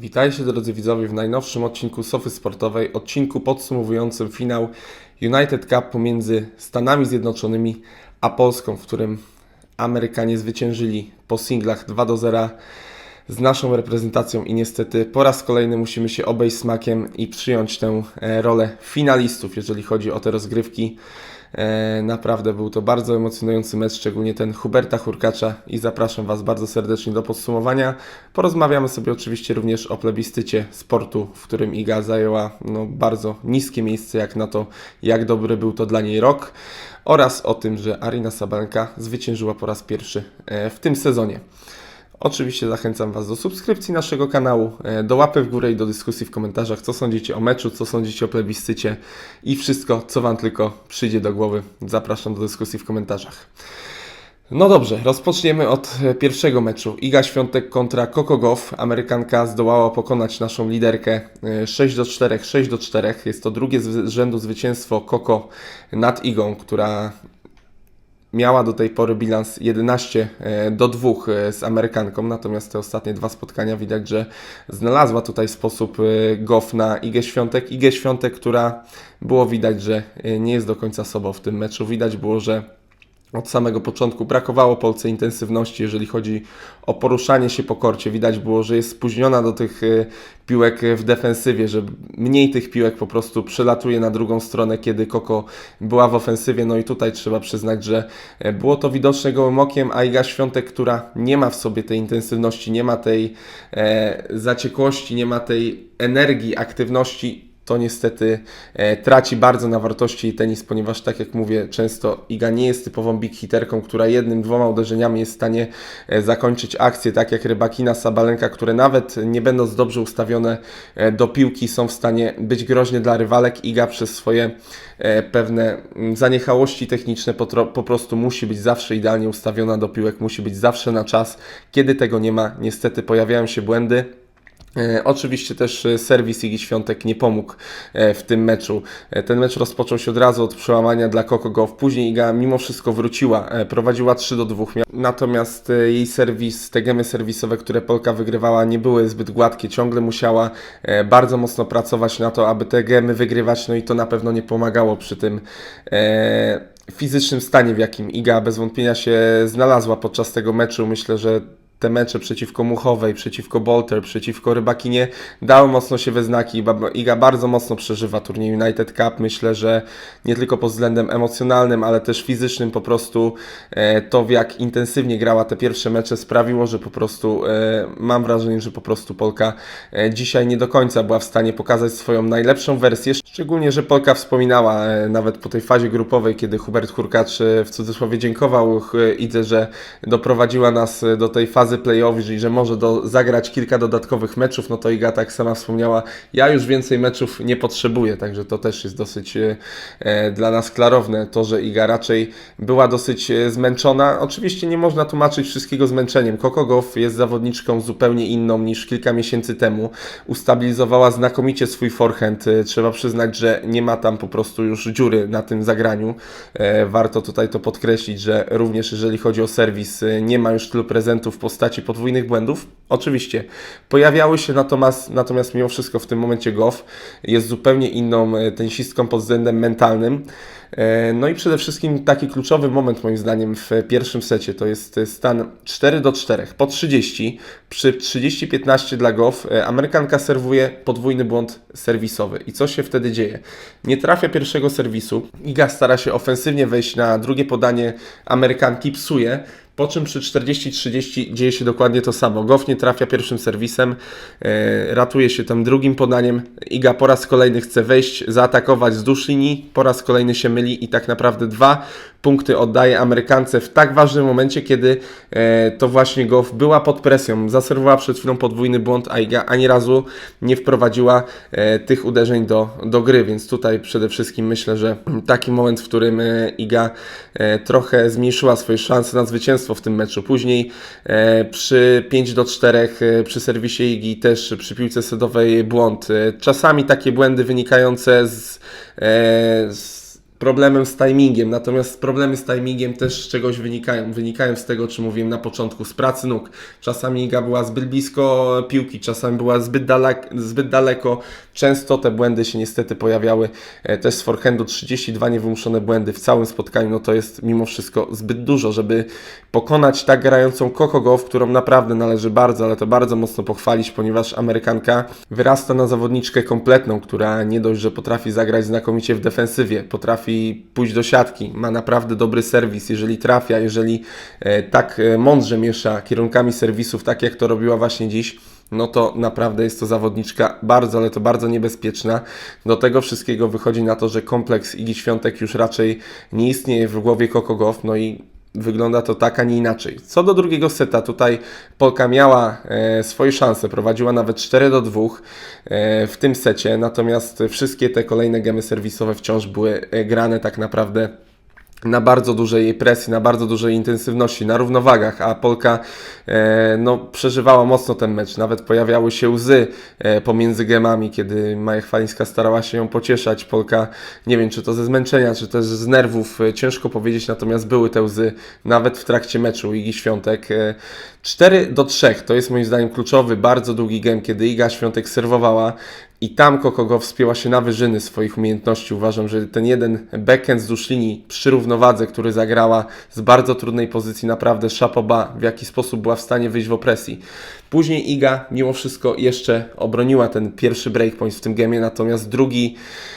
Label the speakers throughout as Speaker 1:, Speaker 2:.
Speaker 1: Witajcie drodzy widzowie w najnowszym odcinku Sofy Sportowej, odcinku podsumowującym finał United Cup pomiędzy Stanami Zjednoczonymi a Polską, w którym Amerykanie zwyciężyli po singlach 2 do 0 z naszą reprezentacją i niestety po raz kolejny musimy się obejść smakiem i przyjąć tę e, rolę finalistów, jeżeli chodzi o te rozgrywki. E, Naprawdę był to bardzo emocjonujący mecz, szczególnie ten Huberta Hurkacza i zapraszam Was bardzo serdecznie do podsumowania. Porozmawiamy sobie oczywiście również o plebiscycie sportu, w którym Iga zajęła no, bardzo niskie miejsce jak na to, jak dobry był to dla niej rok oraz o tym, że Arina Sabalenka zwyciężyła po raz pierwszy e, w tym sezonie. Oczywiście zachęcam Was do subskrypcji naszego kanału, e, do łapy w górę i do dyskusji w komentarzach, co sądzicie o meczu, co sądzicie o plebiscycie i wszystko, co Wam tylko przyjdzie do głowy. Zapraszam do dyskusji w komentarzach. No dobrze, rozpoczniemy od e, pierwszego meczu. Iga Świątek kontra Coco Gauff. Amerykanka zdołała pokonać naszą liderkę e, 6 do 4, 6 do 4. Jest to drugie z rzędu zwycięstwo Coco nad Igą, która miała do tej pory bilans 11 e, do 2 e, z Amerykanką, natomiast te ostatnie dwa spotkania widać, że znalazła tutaj sposób e, Goff na Igę Świątek. Igę Świątek, która było widać, że nie jest do końca sobą w tym meczu. Widać było, że od samego początku brakowało Polsce intensywności, jeżeli chodzi o poruszanie się po korcie. Widać było, że jest spóźniona do tych e, piłek w defensywie, że mniej tych piłek po prostu przelatuje na drugą stronę, kiedy Koko była w ofensywie. No i tutaj trzeba przyznać, że e, było to widoczne gołym okiem, a Iga Świątek, która nie ma w sobie tej intensywności, nie ma tej e, zaciekłości, nie ma tej energii, aktywności, to niestety e, traci bardzo na wartości tenis, ponieważ tak jak mówię, często Iga nie jest typową big hiterką, która jednym, dwoma uderzeniami jest w stanie e, zakończyć akcję, tak jak Rybakina, Sabalenka, które nawet nie będąc dobrze ustawione e, do piłki są w stanie być groźne dla rywalek. Iga przez swoje pewne mm, zaniechałości techniczne po prostu musi być zawsze idealnie ustawiona do piłek, musi być zawsze na czas. Kiedy tego nie ma, niestety pojawiają się błędy. E, Oczywiście też e, serwis Igi Świątek nie pomógł e, w tym meczu. Ten mecz rozpoczął się od razu od przełamania dla Coco Gauff. Później Iga mimo wszystko wróciła, prowadziła 3 do 2. Mia- Natomiast jej serwis, te gemy serwisowe, które Polka wygrywała, nie były zbyt gładkie. Ciągle musiała bardzo mocno pracować na to, aby te gemy wygrywać. No i to na pewno nie pomagało przy tym fizycznym stanie, w jakim Iga bez wątpienia się znalazła podczas tego meczu. Myślę, że te mecze przeciwko Muchowej, przeciwko Bolter, przeciwko Rybakinie dały mocno się we znaki. Iga bardzo mocno przeżywa turniej United Cup. Myślę, że nie tylko pod względem emocjonalnym, ale też fizycznym po prostu e, to, jak intensywnie grała te pierwsze mecze sprawiło, że po prostu e, mam wrażenie, że po prostu Polka e, dzisiaj nie do końca była w stanie pokazać swoją najlepszą wersję. Szczególnie, że Polka wspominała nawet po tej fazie grupowej, kiedy Hubert Hurkacz w cudzysłowie dziękował Idze, że doprowadziła nas do tej fazy playoff, czyli że może do, zagrać kilka dodatkowych meczów, no to Iga tak sama wspomniała, ja już więcej meczów nie potrzebuję, także to też jest dosyć e, e, dla nas klarowne, to, że Iga raczej była dosyć e, zmęczona. Oczywiście nie można tłumaczyć wszystkiego zmęczeniem. Coco Gauff jest zawodniczką zupełnie inną niż kilka miesięcy temu. Ustabilizowała znakomicie swój forehand. E, Trzeba przyznać, że nie ma tam po prostu już dziury na tym zagraniu. Warto tutaj to podkreślić, że również jeżeli chodzi o serwis, nie ma już tylu prezentów w postaci podwójnych błędów. Oczywiście pojawiały się natomiast, natomiast mimo wszystko w tym momencie Goff jest zupełnie inną e, tenisistką pod względem mentalnym. E, No i przede wszystkim taki kluczowy moment moim zdaniem w pierwszym secie to jest stan 4 do 4 po 30 przy 30-15 dla Goff e, Amerykanka serwuje podwójny błąd serwisowy. I co się wtedy dzieje? Nie trafia pierwszego serwisu. Iga stara się ofensywnie wejść na drugie podanie Amerykanki, psuje. Po czym przy 40-30 dzieje się dokładnie to samo. Goff nie trafia pierwszym serwisem, e, ratuje się tam drugim podaniem. Iga po raz kolejny chce wejść, zaatakować wzdłuż linii, po raz kolejny się myli i tak naprawdę dwa punkty oddaje Amerykance w tak ważnym momencie, kiedy e, to właśnie Goff była pod presją. Zaserwowała przed chwilą podwójny błąd, a Iga ani razu nie wprowadziła e, tych uderzeń do, do gry, więc tutaj przede wszystkim myślę, że taki moment, w którym e, Iga trochę zmniejszyła swoje szanse na zwycięstwo w tym meczu. Później przy 5 do 4 e, przy serwisie Igi też przy piłce sedowej błąd. Czasami takie błędy wynikające z, z problemem z timingiem. Natomiast problemy z timingiem też z czegoś wynikają. Wynikają z tego, czy mówiłem na początku, z pracy nóg. Czasami Iga była zbyt blisko piłki, czasami była zbyt, dalek, zbyt daleko. Często te błędy się niestety pojawiały. E, Też z forehandu 32 niewymuszone błędy w całym spotkaniu, no to jest mimo wszystko zbyt dużo, żeby pokonać tak grającą Coco Gauff, którą naprawdę należy bardzo, ale to bardzo mocno pochwalić, ponieważ Amerykanka wyrasta na zawodniczkę kompletną, która nie dość, że potrafi zagrać znakomicie w defensywie, potrafi pójść do siatki, ma naprawdę dobry serwis, jeżeli trafia, jeżeli e, tak e, mądrze miesza kierunkami serwisów, tak jak to robiła właśnie dziś, no to naprawdę jest to zawodniczka bardzo, ale to bardzo niebezpieczna. Do tego wszystkiego wychodzi na to, że kompleks Igi Świątek już raczej nie istnieje w głowie Gauff, no i wygląda to tak, a nie inaczej. Co do drugiego seta, tutaj Polka miała e, swoje szanse, prowadziła nawet 4 do 2 e, w tym secie, natomiast wszystkie te kolejne gemy serwisowe wciąż były e, grane tak naprawdę na bardzo dużej presji, na bardzo dużej intensywności, na równowagach, a Polka e, no, przeżywała mocno ten mecz. Nawet pojawiały się łzy e, pomiędzy gemami, kiedy Maja Chwalińska starała się ją pocieszać. Polka, nie wiem czy to ze zmęczenia, czy też z nerwów, e, ciężko powiedzieć, natomiast były te łzy nawet w trakcie meczu Igi Świątek. E, 4 do 3 to jest moim zdaniem kluczowy, bardzo długi game, kiedy Iga Świątek serwowała i tam Kokogo wspięła się na wyżyny swoich umiejętności. Uważam, że ten jeden backhand wzdłuż linii przy równowadze, który zagrała z bardzo trudnej pozycji, naprawdę szapoba, w jaki sposób była w stanie wyjść w opresji. Później Iga mimo wszystko jeszcze obroniła ten pierwszy breakpoint w tym gemie, natomiast drugi,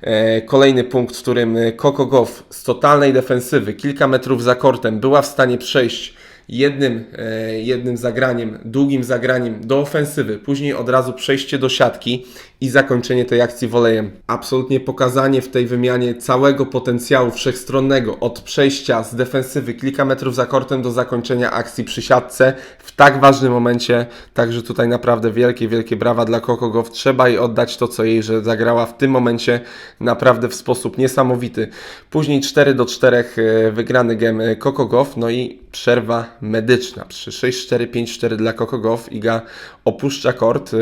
Speaker 1: e, kolejny punkt, w którym Coco Gauff z totalnej defensywy, kilka metrów za kortem, była w stanie przejść jednym, e, jednym zagraniem, długim zagraniem do ofensywy, później od razu przejście do siatki i zakończenie tej akcji wolejem. Absolutnie pokazanie w tej wymianie całego potencjału wszechstronnego od przejścia z defensywy kilka metrów za kortem do zakończenia akcji przy siatce w tak ważnym momencie. Także tutaj naprawdę wielkie, wielkie brawa dla Coco Gauff. Trzeba jej oddać to, co jej, że zagrała w tym momencie naprawdę w sposób niesamowity. Później 4 do 4 e, wygrany game Coco Gauff, no i przerwa medyczna. Przy 6-4-5-4 dla Coco Gauff Iga opuszcza kort, e,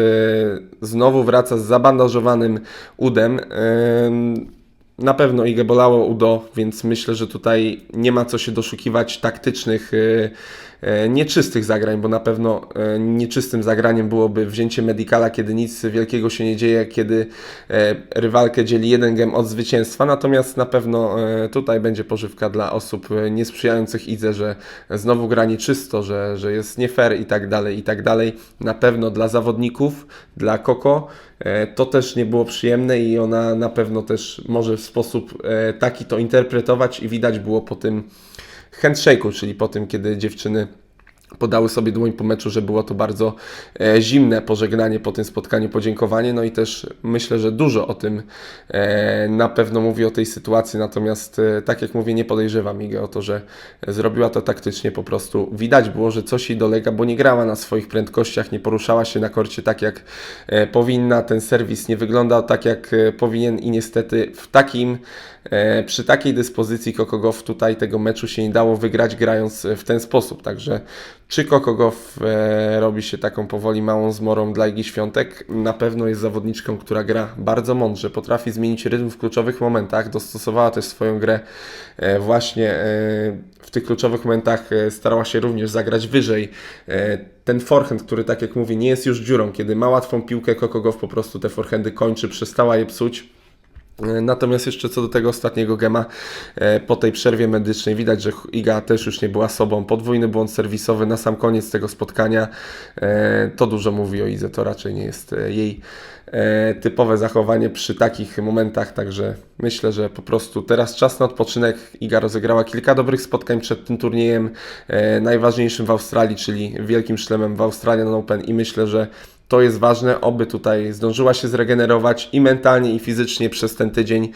Speaker 1: znowu wraca z zabandażowanym udem. Na pewno Igę bolało udo, więc myślę, że tutaj nie ma co się doszukiwać taktycznych, e, e, nieczystych zagrań, bo na pewno e, nieczystym zagraniem byłoby wzięcie medicala, kiedy nic wielkiego się nie dzieje, kiedy rywalkę dzieli jeden gem od zwycięstwa. Natomiast na pewno tutaj będzie pożywka dla osób niesprzyjających Idze, że znowu gra nieczysto, że, że jest nie fair i tak dalej, i tak dalej. Na pewno dla zawodników, dla Koko to też nie było przyjemne i ona na pewno też może w sposób e, taki to interpretować i widać było po tym handshake'u, czyli po tym, kiedy dziewczyny podały sobie dłoń po meczu, że było to bardzo e, zimne pożegnanie po tym spotkaniu, podziękowanie. No i też myślę, że dużo o tym e, na pewno mówi o tej sytuacji, natomiast e, tak jak mówię, nie podejrzewam Igę o to, że zrobiła to taktycznie, po prostu. Widać było, że coś jej dolega, bo nie grała na swoich prędkościach, nie poruszała się na korcie tak jak powinna, ten serwis nie wyglądał tak jak powinien i niestety w takim przy takiej dyspozycji Kokogow tutaj tego meczu się nie dało wygrać grając w ten sposób. Także czy Kokogow e, robi się taką powoli małą zmorą dla Igi Świątek? Na pewno jest zawodniczką, która gra bardzo mądrze, potrafi zmienić rytm w kluczowych momentach, dostosowała też swoją grę e, właśnie e, w tych kluczowych momentach, e, starała się również zagrać wyżej. E, ten forehand, który tak jak mówię nie jest już dziurą, kiedy ma łatwą piłkę, Kokogow po prostu te forehandy kończy, przestała je psuć. Natomiast jeszcze co do tego ostatniego gema, e, po tej przerwie medycznej widać, że Iga też już nie była sobą. Podwójny błąd serwisowy na sam koniec tego spotkania. E, To dużo mówi o Idze, to raczej nie jest e, jej e, typowe zachowanie przy takich momentach, także myślę, że po prostu teraz czas na odpoczynek. Iga rozegrała kilka dobrych spotkań przed tym turniejem e, najważniejszym w Australii, czyli wielkim szlemem w Australian Open i myślę, że to jest ważne, oby tutaj zdążyła się zregenerować i mentalnie, i fizycznie przez ten tydzień.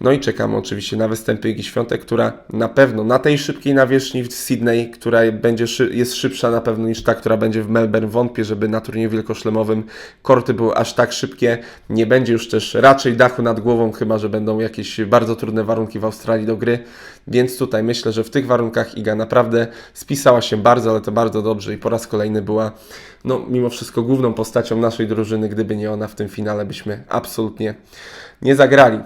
Speaker 1: No i czekamy oczywiście na występy Igi Świątek, która na pewno na tej szybkiej nawierzchni w Sydney, która będzie, jest szybsza na pewno niż ta, która będzie w Melbourne. Wątpię, żeby na turnieju wielkoszlemowym korty były aż tak szybkie. Nie będzie już też raczej dachu nad głową, chyba że będą jakieś bardzo trudne warunki w Australii do gry. Więc tutaj myślę, że w tych warunkach Iga naprawdę spisała się bardzo, ale to bardzo dobrze i po raz kolejny była, no mimo wszystko, główną postacią naszej drużyny. Gdyby nie ona w tym finale, byśmy absolutnie nie zagrali.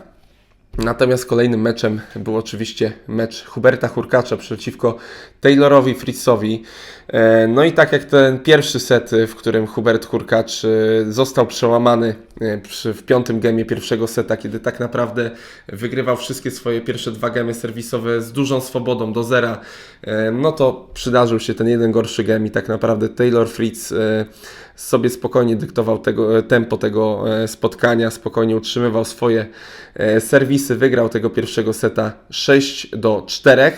Speaker 1: Natomiast kolejnym meczem był oczywiście mecz Huberta Hurkacza przeciwko Taylorowi Fritzowi. E, No i tak jak ten pierwszy set, w którym Hubert Hurkacz e, został przełamany e, w piątym gemie pierwszego seta, kiedy tak naprawdę wygrywał wszystkie swoje pierwsze dwa gemy serwisowe z dużą swobodą do zera, no to przydarzył się ten jeden gorszy gem i tak naprawdę Taylor Fritz sobie spokojnie dyktował tego, tempo tego spotkania, spokojnie utrzymywał swoje e, serwisy, wygrał tego pierwszego seta 6 do 4.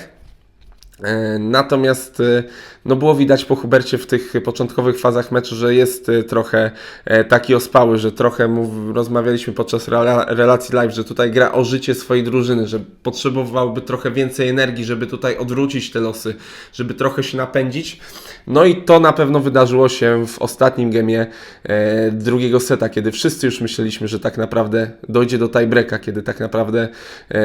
Speaker 1: E, Natomiast e, no było widać po Hubercie w tych początkowych fazach meczu, że jest e, trochę taki ospały, że trochę mów, rozmawialiśmy podczas rela, relacji live, że tutaj gra o życie swojej drużyny, że potrzebowałby trochę więcej energii, żeby tutaj odwrócić te losy, żeby trochę się napędzić. No i to na pewno wydarzyło się w ostatnim gemie drugiego seta, kiedy wszyscy już myśleliśmy, że tak naprawdę dojdzie do tiebreaka, kiedy tak naprawdę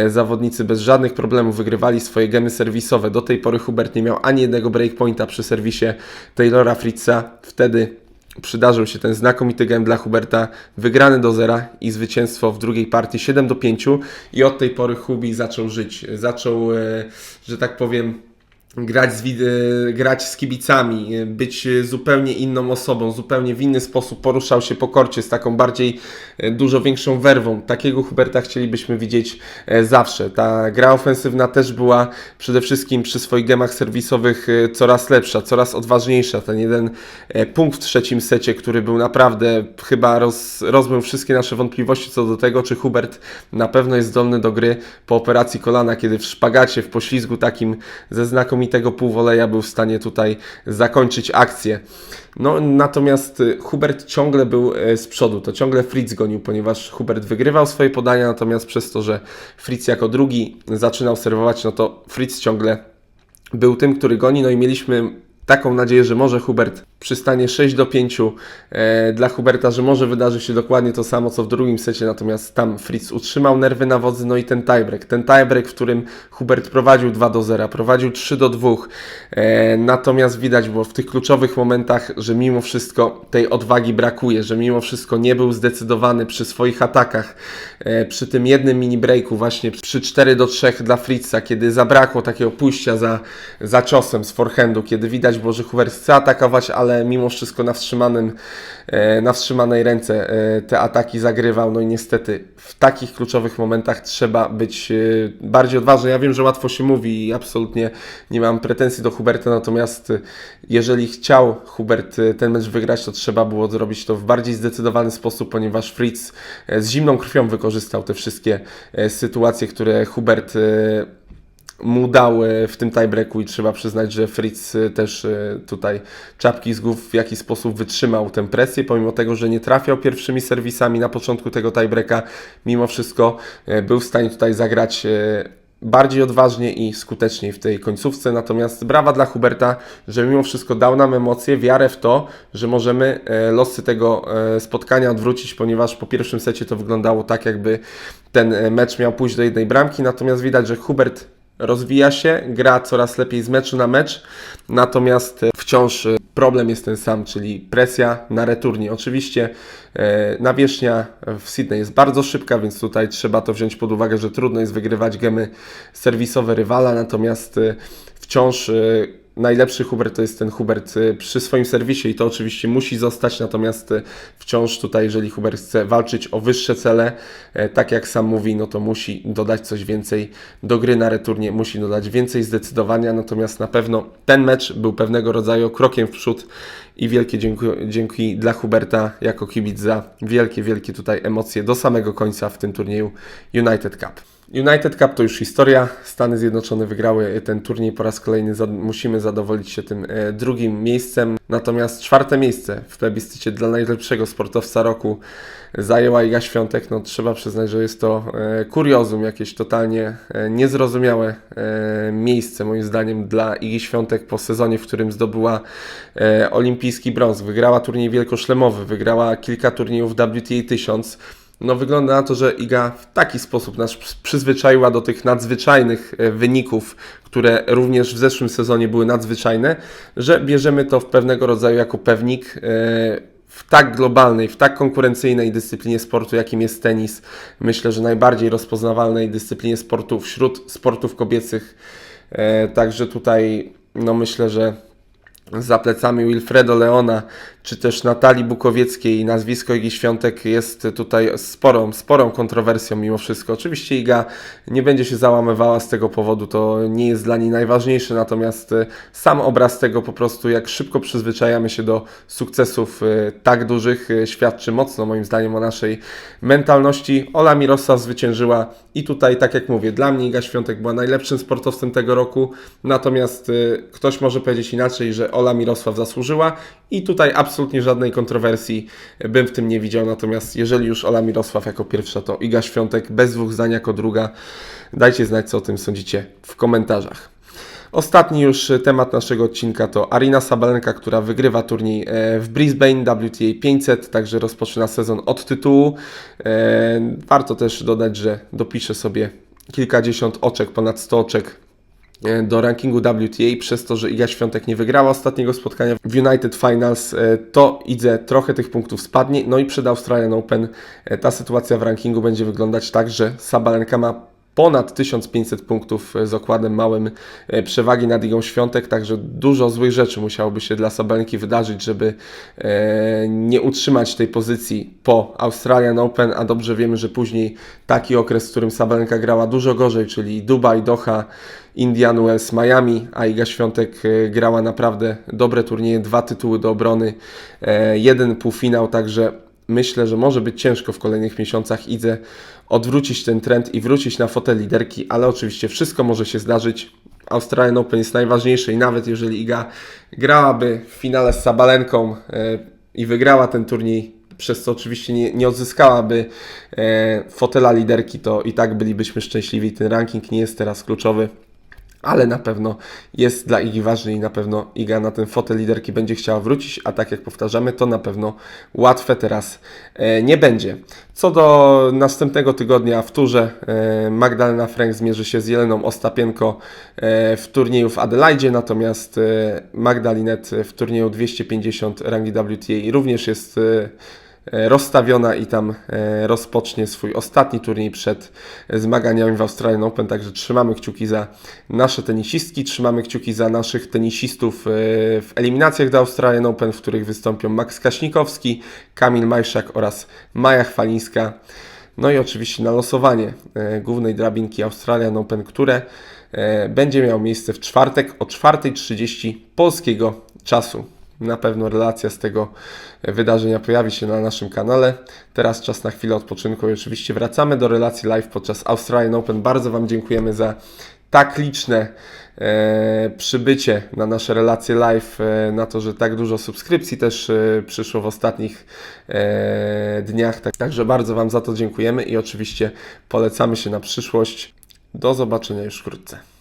Speaker 1: zawodnicy bez żadnych problemów wygrywali swoje gemy serwisowe. Do tej pory Hubert nie miał ani jednego breakpointa przy serwisie Taylora Fritza. Wtedy przydarzył się ten znakomity game dla Huberta, wygrany do zera i zwycięstwo w drugiej partii 7 do 5 i od tej pory Hubi zaczął żyć, zaczął, e, że tak powiem, grać z, e, grać z kibicami, e, być e, zupełnie inną osobą, zupełnie w inny sposób poruszał się po korcie z taką bardziej, dużo większą werwą. Takiego Huberta chcielibyśmy widzieć zawsze. Ta gra ofensywna też była przede wszystkim przy swoich gemach serwisowych coraz lepsza, coraz odważniejsza. Ten jeden punkt w trzecim secie, który był naprawdę chyba roz, rozmył wszystkie nasze wątpliwości co do tego, czy Hubert na pewno jest zdolny do gry po operacji kolana, kiedy w szpagacie, w poślizgu takim ze znakomitego półwoleja był w stanie tutaj zakończyć akcję. No, natomiast y, Hubert ciągle był e, z przodu, to ciągle Fritz gonił, ponieważ Hubert wygrywał swoje podania, natomiast przez to, że Fritz jako drugi zaczynał serwować, no to Fritz ciągle był tym, który goni, no i mieliśmy taką nadzieję, że może Hubert przystanie 6 do 5 e, dla Huberta, że może wydarzy się dokładnie to samo co w drugim secie, natomiast tam Fritz utrzymał nerwy na wodzy, no i ten tiebreak, ten tiebreak, w którym Hubert prowadził 2 do 0, prowadził 3 do 2, e, natomiast widać było w tych kluczowych momentach, że mimo wszystko tej odwagi brakuje, że mimo wszystko nie był zdecydowany przy swoich atakach, e, przy tym jednym mini breaku właśnie przy 4 do 3 dla Fritza, kiedy zabrakło takiego pójścia za, za ciosem z forehandu, kiedy widać było, że Hubert chce atakować, ale mimo wszystko na wstrzymanym, e, na wstrzymanej ręce e, te ataki zagrywał. No i niestety w takich kluczowych momentach trzeba być e, bardziej odważny. Ja wiem, że łatwo się mówi i absolutnie nie mam pretensji do Huberta, natomiast jeżeli chciał Hubert ten mecz wygrać, to trzeba było zrobić to w bardziej zdecydowany sposób, ponieważ Fritz z zimną krwią wykorzystał te wszystkie sytuacje, które Hubert mu dał e, w tym tiebreaku i trzeba przyznać, że Fritz e, też e, tutaj czapki z głów w jaki sposób wytrzymał tę presję, pomimo tego, że nie trafiał pierwszymi serwisami na początku tego tiebreaka, mimo wszystko był w stanie tutaj zagrać bardziej odważnie i skuteczniej w tej końcówce. Natomiast brawa dla Huberta, że mimo wszystko dał nam emocje, wiarę w to, że możemy losy tego spotkania odwrócić, ponieważ po pierwszym secie to wyglądało tak, jakby ten mecz miał pójść do jednej bramki. Natomiast widać, że Hubert rozwija się, gra coraz lepiej z meczu na mecz, natomiast e, wciąż e, problem jest ten sam, czyli presja na returnie. Oczywiście e, nawierzchnia w Sydney jest bardzo szybka, więc tutaj trzeba to wziąć pod uwagę, że trudno jest wygrywać gemy serwisowe rywala, natomiast wciąż najlepszy Hubert to jest ten Hubert e, przy swoim serwisie i to oczywiście musi zostać, natomiast e, wciąż tutaj, jeżeli Hubert chce walczyć o wyższe cele, e, tak jak sam mówi, no to musi dodać coś więcej do gry na returnie, musi dodać więcej zdecydowania, natomiast na pewno ten mecz był pewnego rodzaju krokiem w przód i wielkie dzięki, dzięki dla Huberta jako kibic za wielkie, wielkie tutaj emocje do samego końca w tym turnieju United Cup. United Cup to już historia. Stany Zjednoczone wygrały ten turniej po raz kolejny. Zad- musimy zadowolić się tym e, drugim miejscem. Natomiast czwarte miejsce w plebiscycie dla najlepszego sportowca roku zajęła Iga Świątek. No, trzeba przyznać, że jest to e, kuriozum, jakieś totalnie e, niezrozumiałe e, miejsce moim zdaniem dla Igi Świątek po sezonie, w którym zdobyła e, olimpijski brąz. Wygrała turniej wielkoszlemowy, wygrała kilka turniejów WTA 1000. No wygląda na to, że Iga w taki sposób nas przyzwyczaiła do tych nadzwyczajnych e, wyników, które również w zeszłym sezonie były nadzwyczajne, że bierzemy to w pewnego rodzaju jako pewnik e, w tak globalnej, w tak konkurencyjnej dyscyplinie sportu, jakim jest tenis, myślę, że najbardziej rozpoznawalnej dyscyplinie sportu wśród sportów kobiecych. E, Także tutaj, no myślę, że za plecami Wilfredo Leona, czy też Natalii Bukowieckiej, nazwisko Igi Świątek jest tutaj sporą, sporą kontrowersją mimo wszystko. Oczywiście Iga nie będzie się załamywała z tego powodu, to nie jest dla niej najważniejsze, natomiast e, sam obraz tego po prostu, jak szybko przyzwyczajamy się do sukcesów e, tak dużych, e, świadczy mocno moim zdaniem o naszej mentalności. Ola Mirosław zwyciężyła i tutaj, tak jak mówię, dla mnie Iga Świątek była najlepszym sportowcem tego roku, natomiast ktoś może powiedzieć inaczej, że Ola Mirosław zasłużyła i tutaj absolutnie żadnej kontrowersji bym w tym nie widział, natomiast jeżeli już Ola Mirosław jako pierwsza, to Iga Świątek bez dwóch zdań jako druga. Dajcie znać, co o tym sądzicie w komentarzach. Ostatni już temat naszego odcinka to Arina Sabalenka, która wygrywa turniej e, w Brisbane WTA 500, także rozpoczyna sezon od tytułu. E, Warto też dodać, że dopiszę sobie kilkadziesiąt oczek, ponad 100 oczek do rankingu WTA przez to, że Iga Świątek nie wygrała ostatniego spotkania w United Finals, e, to Idze trochę tych punktów spadnie. No i przed Australian Open e, ta sytuacja w rankingu będzie wyglądać tak, że Sabalenka ma ponad 1500 punktów e, z okładem małym e, przewagi nad Igą Świątek, także dużo złych rzeczy musiałoby się dla Sabalenki wydarzyć, żeby e, nie utrzymać tej pozycji po Australian Open, a dobrze wiemy, że później taki okres, w którym Sabalenka grała dużo gorzej, czyli Dubaj, Doha, Indian Wells, Miami, a Iga Świątek e, grała naprawdę dobre turnieje, dwa tytuły do obrony, e, jeden półfinał, także myślę, że może być ciężko w kolejnych miesiącach Idze odwrócić ten trend i wrócić na fotel liderki, ale oczywiście wszystko może się zdarzyć. Australian Open jest najważniejszy i nawet jeżeli Iga grałaby w finale z Sabalenką e, i wygrała ten turniej, przez co oczywiście nie, nie odzyskałaby fotela liderki, to i tak bylibyśmy szczęśliwi. Ten ranking nie jest teraz kluczowy ale na pewno jest dla Igi ważny i na pewno Iga na ten fotel liderki będzie chciała wrócić, a tak jak powtarzamy, to na pewno łatwe teraz e, nie będzie. Co do następnego tygodnia w turze, e, Magdalena Frank zmierzy się z Jeleną Ostapienko e, w turnieju w Adelaide, natomiast Magdalinet w turnieju 250 rangi WTA również jest rozstawiona i tam e, rozpocznie swój ostatni turniej przed e, zmaganiami w Australian Open, także trzymamy kciuki za nasze tenisistki, trzymamy kciuki za naszych tenisistów e, w eliminacjach do Australian Open, w których wystąpią Max Kaśnikowski, Kamil Majszak oraz Maja Chwalińska. No i oczywiście na losowanie e, głównej drabinki Australian Open, które e, będzie miało miejsce w czwartek o 4.30 polskiego czasu. Na pewno relacja z tego wydarzenia pojawi się na naszym kanale. Teraz czas na chwilę odpoczynku i oczywiście wracamy do relacji live podczas Australian Open. Bardzo Wam dziękujemy za tak liczne e, przybycie na nasze relacje live, e, na to, że tak dużo subskrypcji też e, przyszło w ostatnich e, dniach. Tak, także bardzo Wam za to dziękujemy i oczywiście polecamy się na przyszłość. Do zobaczenia już wkrótce.